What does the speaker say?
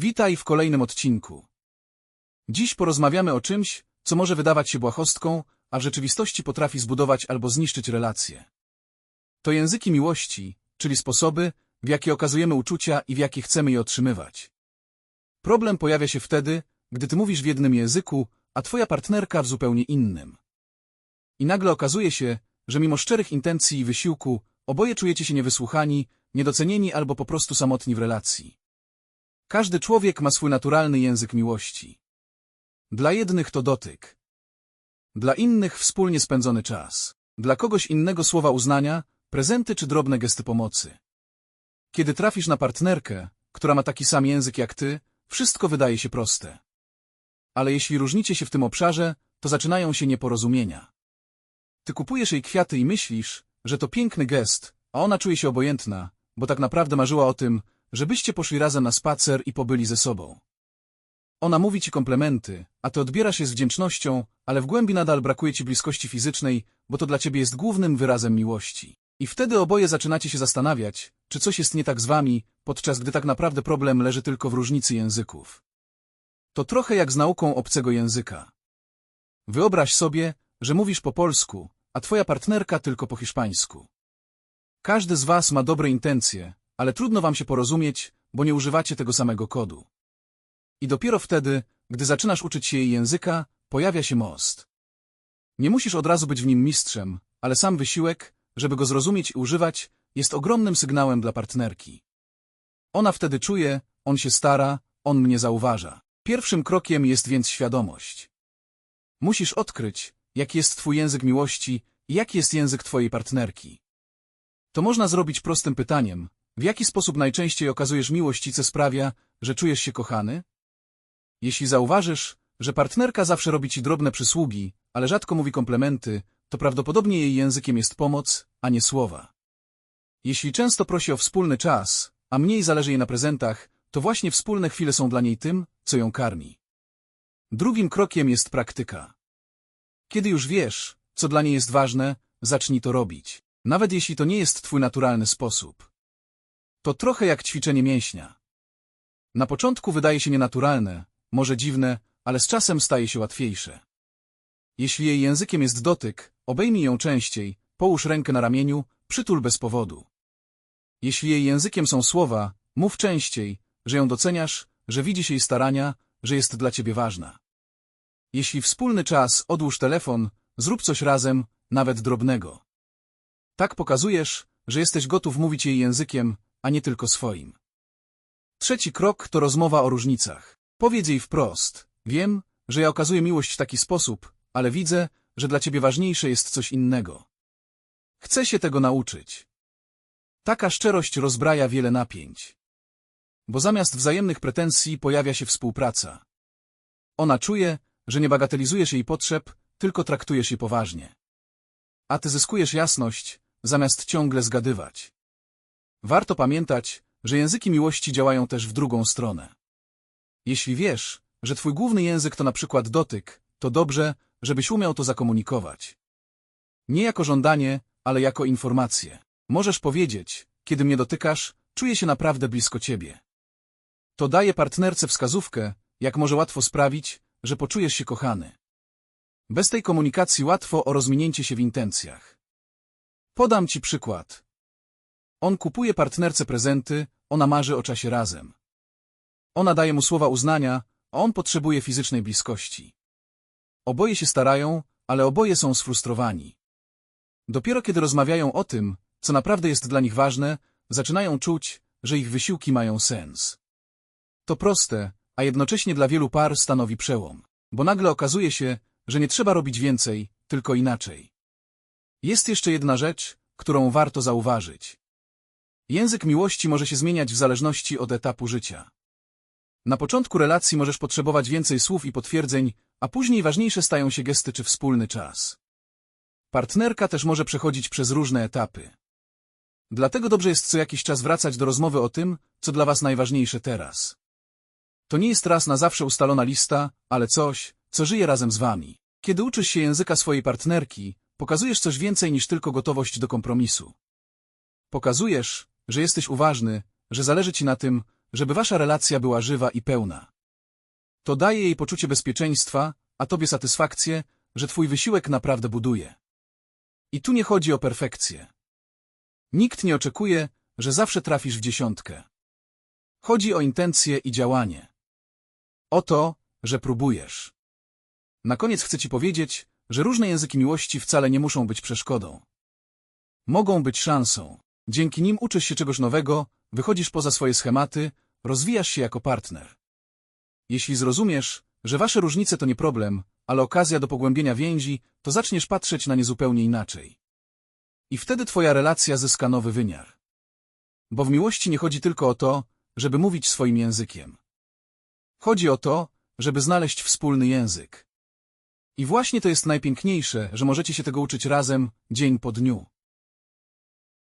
Witaj w kolejnym odcinku. Dziś porozmawiamy o czymś, co może wydawać się błahostką, a w rzeczywistości potrafi zbudować albo zniszczyć relacje. To języki miłości, czyli sposoby, w jakie okazujemy uczucia i w jakie chcemy je otrzymywać. Problem pojawia się wtedy, gdy ty mówisz w jednym języku, a twoja partnerka w zupełnie innym. I nagle okazuje się, że mimo szczerych intencji i wysiłku, oboje czujecie się niewysłuchani, niedocenieni albo po prostu samotni w relacji. Każdy człowiek ma swój naturalny język miłości. Dla jednych to dotyk. Dla innych wspólnie spędzony czas. Dla kogoś innego słowa uznania, prezenty czy drobne gesty pomocy. Kiedy trafisz na partnerkę, która ma taki sam język jak ty, wszystko wydaje się proste. Ale jeśli różnicie się w tym obszarze, to zaczynają się nieporozumienia. Ty kupujesz jej kwiaty i myślisz, że to piękny gest, a ona czuje się obojętna, bo tak naprawdę marzyła o tym, żebyście poszli razem na spacer i pobyli ze sobą. Ona mówi ci komplementy, a ty odbierasz je z wdzięcznością, ale w głębi nadal brakuje ci bliskości fizycznej, bo to dla ciebie jest głównym wyrazem miłości. I wtedy oboje zaczynacie się zastanawiać, czy coś jest nie tak z wami, podczas gdy tak naprawdę problem leży tylko w różnicy języków. To trochę jak z nauką obcego języka. Wyobraź sobie, że mówisz po polsku, a twoja partnerka tylko po hiszpańsku. Każdy z was ma dobre intencje, ale trudno wam się porozumieć, bo nie używacie tego samego kodu. I dopiero wtedy, gdy zaczynasz uczyć się jej języka, pojawia się most. Nie musisz od razu być w nim mistrzem, ale sam wysiłek, żeby go zrozumieć i używać, jest ogromnym sygnałem dla partnerki. Ona wtedy czuje, on się stara, on mnie zauważa. Pierwszym krokiem jest więc świadomość. Musisz odkryć, jaki jest twój język miłości i jaki jest język twojej partnerki. To można zrobić prostym pytaniem. W jaki sposób najczęściej okazujesz miłość i co sprawia, że czujesz się kochany? Jeśli zauważysz, że partnerka zawsze robi ci drobne przysługi, ale rzadko mówi komplementy, to prawdopodobnie jej językiem jest pomoc, a nie słowa. Jeśli często prosi o wspólny czas, a mniej zależy jej na prezentach, to właśnie wspólne chwile są dla niej tym, co ją karmi. Drugim krokiem jest praktyka. Kiedy już wiesz, co dla niej jest ważne, zacznij to robić. Nawet jeśli to nie jest twój naturalny sposób. To trochę jak ćwiczenie mięśnia. Na początku wydaje się nienaturalne, może dziwne, ale z czasem staje się łatwiejsze. Jeśli jej językiem jest dotyk, obejmij ją częściej, połóż rękę na ramieniu, przytul bez powodu. Jeśli jej językiem są słowa, mów częściej, że ją doceniasz, że widzisz jej starania, że jest dla ciebie ważna. Jeśli wspólny czas, odłóż telefon, zrób coś razem, nawet drobnego. Tak pokazujesz, że jesteś gotów mówić jej językiem, a nie tylko swoim. Trzeci krok to rozmowa o różnicach. Powiedz jej wprost. Wiem, że ja okazuję miłość w taki sposób, ale widzę, że dla ciebie ważniejsze jest coś innego. Chcę się tego nauczyć. Taka szczerość rozbraja wiele napięć. Bo zamiast wzajemnych pretensji pojawia się współpraca. Ona czuje, że nie bagatelizujesz jej potrzeb, tylko traktujesz je poważnie. A ty zyskujesz jasność, zamiast ciągle zgadywać. Warto pamiętać, że języki miłości działają też w drugą stronę. Jeśli wiesz, że twój główny język to na przykład dotyk, to dobrze, żebyś umiał to zakomunikować. Nie jako żądanie, ale jako informację. Możesz powiedzieć, kiedy mnie dotykasz, czuję się naprawdę blisko ciebie. To daje partnerce wskazówkę, jak może łatwo sprawić, że poczujesz się kochany. Bez tej komunikacji łatwo o rozminięcie się w intencjach. Podam ci przykład. On kupuje partnerce prezenty, ona marzy o czasie razem. Ona daje mu słowa uznania, a on potrzebuje fizycznej bliskości. Oboje się starają, ale oboje są sfrustrowani. Dopiero kiedy rozmawiają o tym, co naprawdę jest dla nich ważne, zaczynają czuć, że ich wysiłki mają sens. To proste, a jednocześnie dla wielu par stanowi przełom, bo nagle okazuje się, że nie trzeba robić więcej, tylko inaczej. Jest jeszcze jedna rzecz, którą warto zauważyć. Język miłości może się zmieniać w zależności od etapu życia. Na początku relacji możesz potrzebować więcej słów i potwierdzeń, a później ważniejsze stają się gesty czy wspólny czas. Partnerka też może przechodzić przez różne etapy. Dlatego dobrze jest co jakiś czas wracać do rozmowy o tym, co dla was najważniejsze teraz. To nie jest raz na zawsze ustalona lista, ale coś, co żyje razem z wami. Kiedy uczysz się języka swojej partnerki, pokazujesz coś więcej niż tylko gotowość do kompromisu. Pokazujesz, że jesteś uważny, że zależy ci na tym, żeby wasza relacja była żywa i pełna. To daje jej poczucie bezpieczeństwa, a tobie satysfakcję, że twój wysiłek naprawdę buduje. I tu nie chodzi o perfekcję. Nikt nie oczekuje, że zawsze trafisz w dziesiątkę. Chodzi o intencje i działanie. O to, że próbujesz. Na koniec chcę ci powiedzieć, że różne języki miłości wcale nie muszą być przeszkodą. Mogą być szansą. Dzięki nim uczysz się czegoś nowego, wychodzisz poza swoje schematy, rozwijasz się jako partner. Jeśli zrozumiesz, że wasze różnice to nie problem, ale okazja do pogłębienia więzi, to zaczniesz patrzeć na nie zupełnie inaczej. I wtedy twoja relacja zyska nowy wymiar. Bo w miłości nie chodzi tylko o to, żeby mówić swoim językiem. Chodzi o to, żeby znaleźć wspólny język. I właśnie to jest najpiękniejsze, że możecie się tego uczyć razem, dzień po dniu.